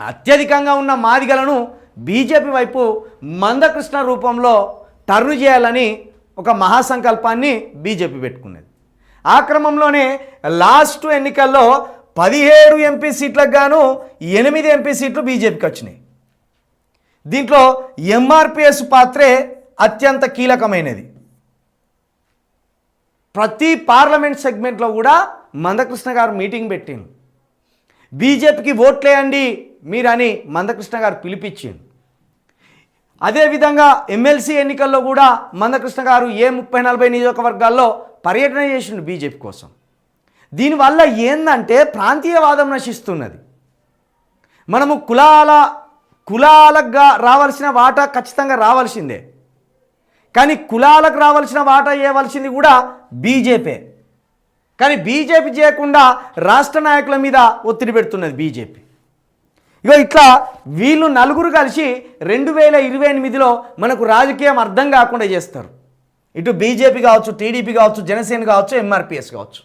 అత్యధికంగా ఉన్న మాదిగలను బీజేపీ వైపు మందకృష్ణ రూపంలో టర్న్ చేయాలని ఒక మహాసంకల్పాన్ని బీజేపీ పెట్టుకున్నది. ఆ క్రమంలోనే లాస్ట్ ఎన్నికల్లో పదిహేడు ఎంపీ సీట్లకు గాను ఎనిమిది ఎంపీ సీట్లు బీజేపీకి వచ్చినాయి. దీంట్లో ఎంఆర్పిఎస్ పాత్రే అత్యంత కీలకమైనది. ప్రతి పార్లమెంట్ సెగ్మెంట్లో కూడా మందకృష్ణ గారు మీటింగ్ పెట్టిండు బీజేపీకి ఓట్లేయండి మీరని మందకృష్ణ గారు పిలిపించిండు. అదేవిధంగా ఎమ్మెల్సీ ఎన్నికల్లో కూడా మందకృష్ణ గారు ఏ ముప్పై నలభై నియోజకవర్గాల్లో పర్యటన చేసిండు బీజేపీ కోసం. దీనివల్ల ఏందంటే ప్రాంతీయవాదం నశిస్తున్నది. మనము కులాల కులాలకు రావాల్సిన వాటా ఖచ్చితంగా రావాల్సిందే. కానీ కులాలకు రావాల్సిన వాటా ఇవ్వవలసింది కూడా బీజేపీ. కానీ బీజేపీ చేయకుండా రాష్ట్ర నాయకుల మీద ఒత్తిడి పెడుతున్నది బీజేపీ. ఇగో ఇట్లా వీళ్ళు నలుగురు కలిసి రెండు వేల ఇరవై ఎనిమిదిలో మనకు రాజకీయం అర్థం కాకుండా చేస్తారు. ఇటు బీజేపీ కావచ్చు టీడీపీ కావచ్చు జనసేన కావచ్చు ఎంఆర్పిఎస్ కావచ్చు.